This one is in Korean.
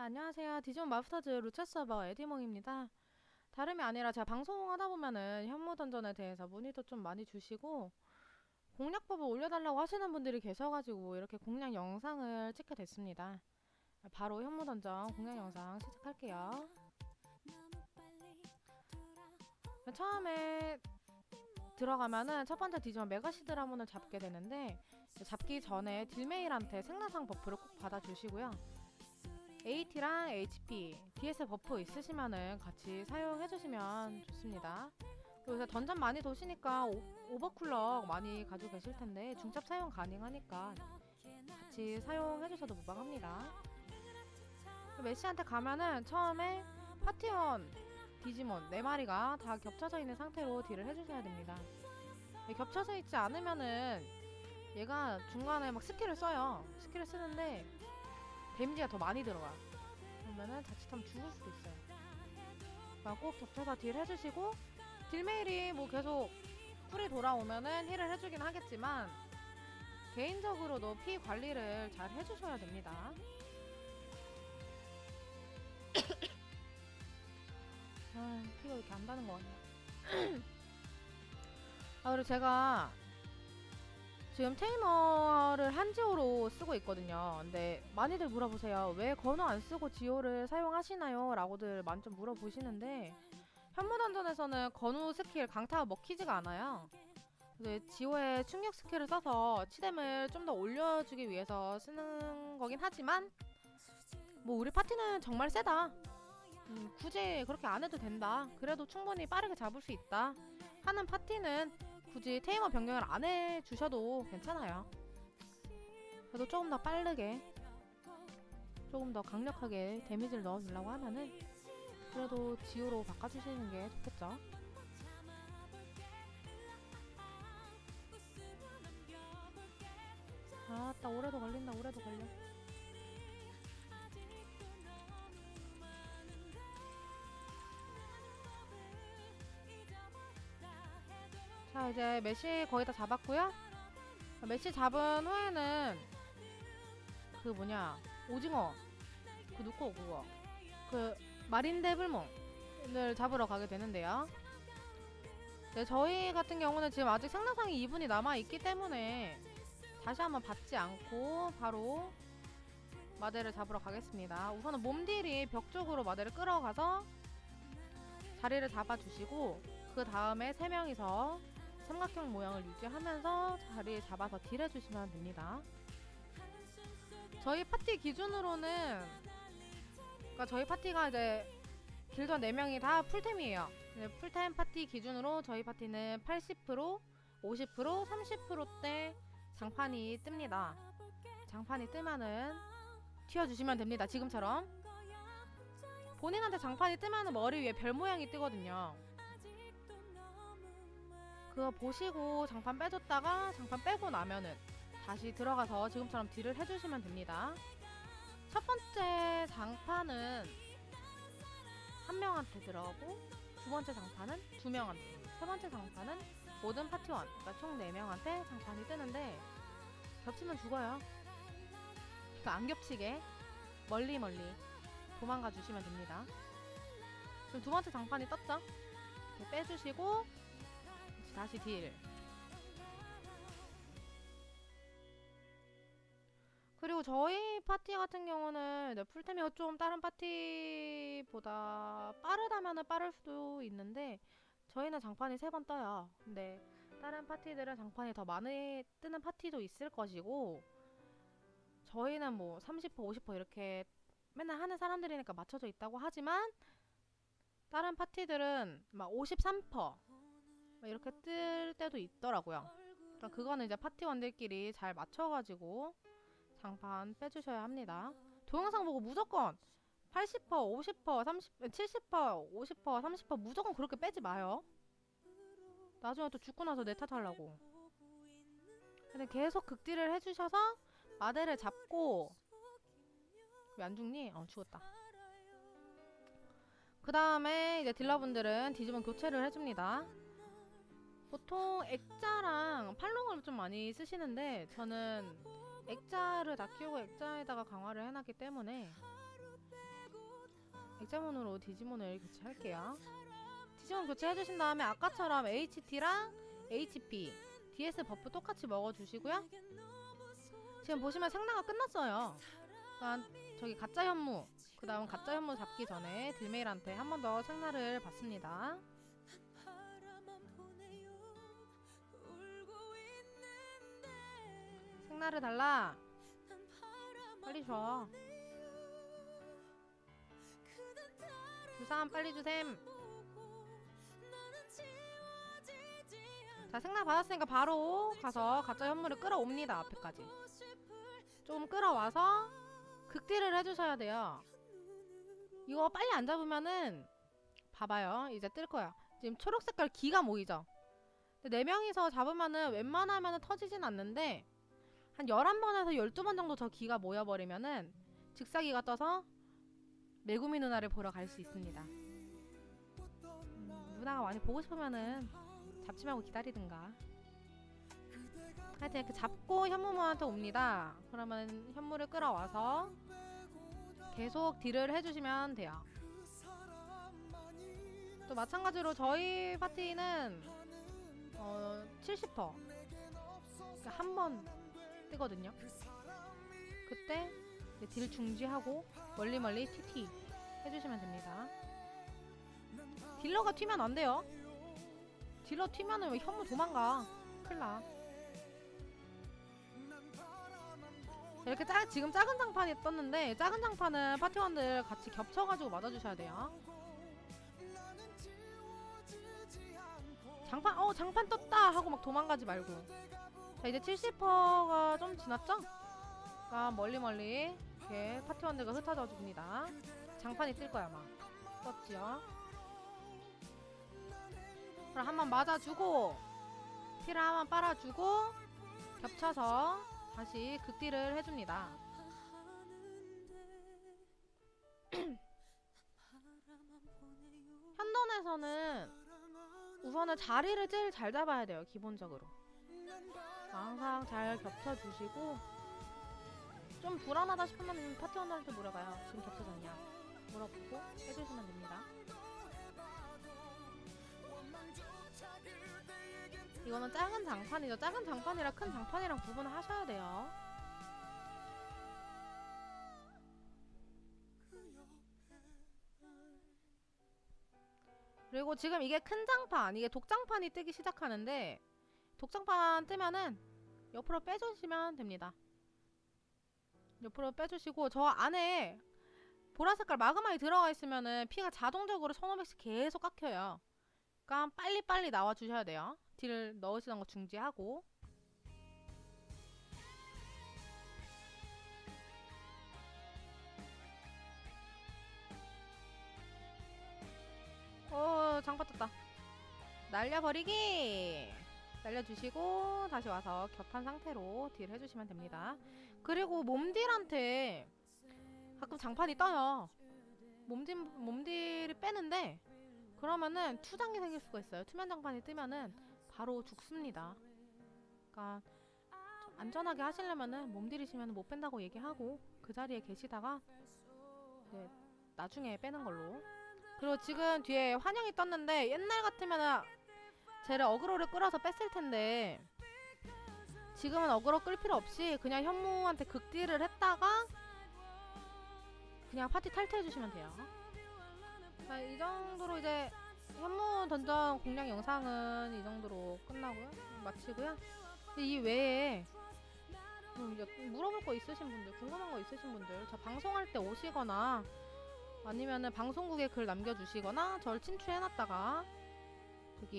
자, 안녕하세요. 디지몬 마스터즈 루체 서버 에디몽입니다. 다름이 아니라 제가 방송하다 보면은 현무 던전에 대해서 문의도 좀 많이 주시고 공략법을 올려달라고 하시는 분들이 계셔가지고 이렇게 공략 영상을 찍게 됐습니다. 바로 현무 던전 공략 영상 시작할게요. 처음에 들어가면은 첫 번째 디지몬 메가시드 라몬을 잡게 되는데 잡기 전에 딜메일한테 생라상 버프를 꼭 받아주시고요. AT랑 HP, DS 버프 있으시면은 같이 사용해 주시면 좋습니다. 그리고 요새 던전 많이 도시니까 오, 오버쿨럭 많이 가지고 계실 텐데 중첩 사용 가능하니까 같이 사용해 주셔도 무방합니다. 메시한테 가면은 처음에 파티원 디지몬 4마리가 다 겹쳐져 있는 상태로 딜을 해주셔야 됩니다. 네, 겹쳐져 있지 않으면은 얘가 중간에 막 스킬을 써요. 스킬을 쓰는데 데미지가 더 많이 들어가. 그러면은 자칫하면 죽을 수도 있어요. 꼭 겹쳐서 딜 해주시고 딜메일이 뭐 계속 쿨이 돌아오면은 힐을 해주긴 하겠지만 개인적으로도 피 관리를 잘 해주셔야 됩니다. 아, 피가 이렇게 안 다는 거 같네요. 아, 그리고 제가 지금 테이머를 한지오로 쓰고 있거든요. 근데 많이들 물어보세요. 왜 건호 안 쓰고 지오를 사용하시나요? 라고들 많이 좀 물어보시는데 현무던전에서는 건우 스킬 강타가 먹히지가 않아요. 근데 지오의 충격 스킬을 써서 치뎀을 좀 더 올려주기 위해서 쓰는 거긴 하지만 뭐 우리 파티는 정말 세다. 음, 굳이 그렇게 안 해도 된다. 그래도 충분히 빠르게 잡을 수 있다. 하는 파티는 굳이 테이머 변경을 안 해주셔도 괜찮아요. 그래도 조금 더 빠르게, 조금 더 강력하게 데미지를 넣어주려고 하면은 그래도 지오로 바꿔주시는 게 좋겠죠. 아따 오래도 걸린다 오래도 걸려. 자 이제 메시 거의 다 잡았고요. 메시 잡은 후에는 그 뭐냐 오징어 그 누구 그거 그 마린 데블몬을 잡으러 가게 되는데요. 네, 저희 같은 경우는 지금 아직 생라상이 2분이 남아 있기 때문에 다시 한번 받지 않고 바로 마대를 잡으러 가겠습니다. 우선은 몸딜이 벽 쪽으로 마대를 끌어가서 자리를 잡아주시고 그 다음에 세 명이서 삼각형 모양을 유지하면서 자리 잡아서 딜 해주시면 됩니다. 저희 파티 기준으로는 그러니까 저희 파티가 이제 딜전 4명이 다 풀템이에요. 네, 풀템 파티 기준으로 저희 파티는 80%, 50%, 30%대 장판이 뜹니다. 장판이 뜨면은 튀어주시면 됩니다. 지금처럼. 본인한테 장판이 뜨면은 머리 위에 별 모양이 뜨거든요. 그거 보시고 장판 빼줬다가 장판 빼고 나면은 다시 들어가서 지금처럼 딜을 해주시면 됩니다. 첫 번째 장판은 한 명한테 들어가고 두 번째 장판은 두 명한테 세 번째 장판은 모든 파티원 그러니까 총네 명한테 장판이 뜨는데 겹치면 죽어요. 그러니까 안 겹치게 멀리 멀리 도망가 주시면 됩니다. 지금 두 번째 장판이 떴죠? 이렇게 빼주시고 다시 딜. 그리고 저희 파티 같은 경우는 네, 풀템이 좀 다른 파티보다 빠르다면 빠를 수도 있는데 저희는 장판이 세 번 떠요. 근데 다른 파티들은 장판이 더 많이 뜨는 파티도 있을 것이고 저희는 뭐 30%, 50% 이렇게 맨날 하는 사람들이니까 맞춰져 있다고 하지만 다른 파티들은 막 53%, 이렇게 뜰 때도 있더라고요. 그러니까 그거는 이제 파티원들끼리 잘 맞춰가지고 장판 빼주셔야 합니다. 동영상 보고 무조건 80%, 50%, 30, 70%, 50%, 30% 무조건 그렇게 빼지 마요. 나중에 또 죽고 나서 내 탓하려고. 근데 계속 극딜을 해주셔서 마대를 잡고 왜 안 죽니? 어 죽었다. 그 다음에 이제 딜러분들은 디지몬 교체를 해줍니다. 보통 액자랑 팔롱을 좀 많이 쓰시는데 저는 액자를 다 키우고 액자에다가 강화를 해놨기 때문에 액자문으로 디지몬을 교체할게요. 디지몬 교체해주신 다음에 아까처럼 HT랑 HP, DS 버프 똑같이 먹어주시고요. 지금 보시면 생나가 끝났어요. 그러니까 저기 가짜 현무, 그 다음 가짜 현무 잡기 전에 딜메일한테 한 번 더 생나를 받습니다. 생나를 달라. 빨리 줘. 주삼 빨리 주셈. 자 생나 받았으니까 바로 가서 가짜 현물을 끌어옵니다 앞에까지. 좀 끌어와서 극딜을 해주셔야 돼요. 이거 빨리 안 잡으면은 봐봐요 이제 뜰 거야. 지금 초록 색깔 기가 모이죠. 네 명이서 잡으면은 웬만하면은 터지진 않는데 한 11번에서 12번 정도 저 기가 모여버리면은 즉사기가 떠서 메구미 누나를 보러 갈 수 있습니다. 음, 누나가 많이 보고 싶으면은 잡지 말고 기다리든가. 하여튼 이렇게 잡고 현무모한테 옵니다. 그러면 현무를 끌어와서 계속 딜을 해주시면 돼요. 또 마찬가지로 저희 파티는 어, 70%. 그러니까 한번 뜨거든요. 그때 딜 중지하고 멀리 멀리 TT 해주시면 됩니다. 딜러가 튀면 안 돼요. 딜러 튀면은 왜 현무 도망가? 큰일나. 이렇게 짜, 지금 작은 장판이 떴는데 작은 장판은 파티원들 같이 겹쳐가지고 맞아주셔야 돼요. 장판 어 장판 떴다 하고 막 도망가지 말고. 자 이제 70%가 좀 지났죠? 그러니까 멀리 멀리 이렇게 파티원들과 흩어져 줍니다. 장판이 뜰 거야 아마. 떴지요. 그럼 한 번 맞아주고 피를 한 번 빨아주고 겹쳐서 다시 극딜을 해줍니다. 현돈에서는 우선은 자리를 제일 잘 잡아야 돼요 기본적으로 항상 잘 겹쳐주시고 좀 불안하다 싶으면 파티원들한테 물어봐요. 지금 겹쳐졌냐? 물어보고 해주시면 됩니다. 이거는 작은 장판이죠. 작은 장판이라 큰 장판이랑 구분을 하셔야 돼요. 그리고 지금 이게 큰 장판, 이게 독장판이 뜨기 시작하는데 독장판 뜨면은 옆으로 빼주시면 됩니다. 옆으로 빼주시고 저 안에 보라 색깔 마그마이 들어가 있으면은 피가 자동적으로 1500씩 계속 깎여요. 그러니까 빨리빨리 나와 주셔야 돼요. 딜을 넣으시는 거 중지하고 어 장파 떴다 날려버리기 날려주시고 다시 와서 겹한 상태로 딜 해주시면 됩니다. 그리고 몸딜한테 가끔 장판이 떠요. 몸딜, 몸딜이 빼는데 그러면은 투장이 생길 수가 있어요. 투면 장판이 뜨면은 바로 죽습니다. 그러니까 좀 안전하게 하시려면은 몸딜이시면 못 뺀다고 얘기하고 그 자리에 계시다가 네, 나중에 빼는 걸로. 그리고 지금 뒤에 환영이 떴는데 옛날 같으면은 쟤를 어그로를 끌어서 뺐을 텐데 지금은 어그로 끌 필요 없이 그냥 현무한테 극딜을 했다가 그냥 파티 탈퇴해 주시면 돼요. 자, 이 정도로 이제 현무 던전 공략 영상은 이 정도로 끝나고요. 마치고요. 이 외에 음, 이제 물어볼 거 있으신 분들, 궁금한 거 있으신 분들, 저 방송할 때 오시거나 아니면은 방송국에 글 남겨주시거나 저를 친추해놨다가 저기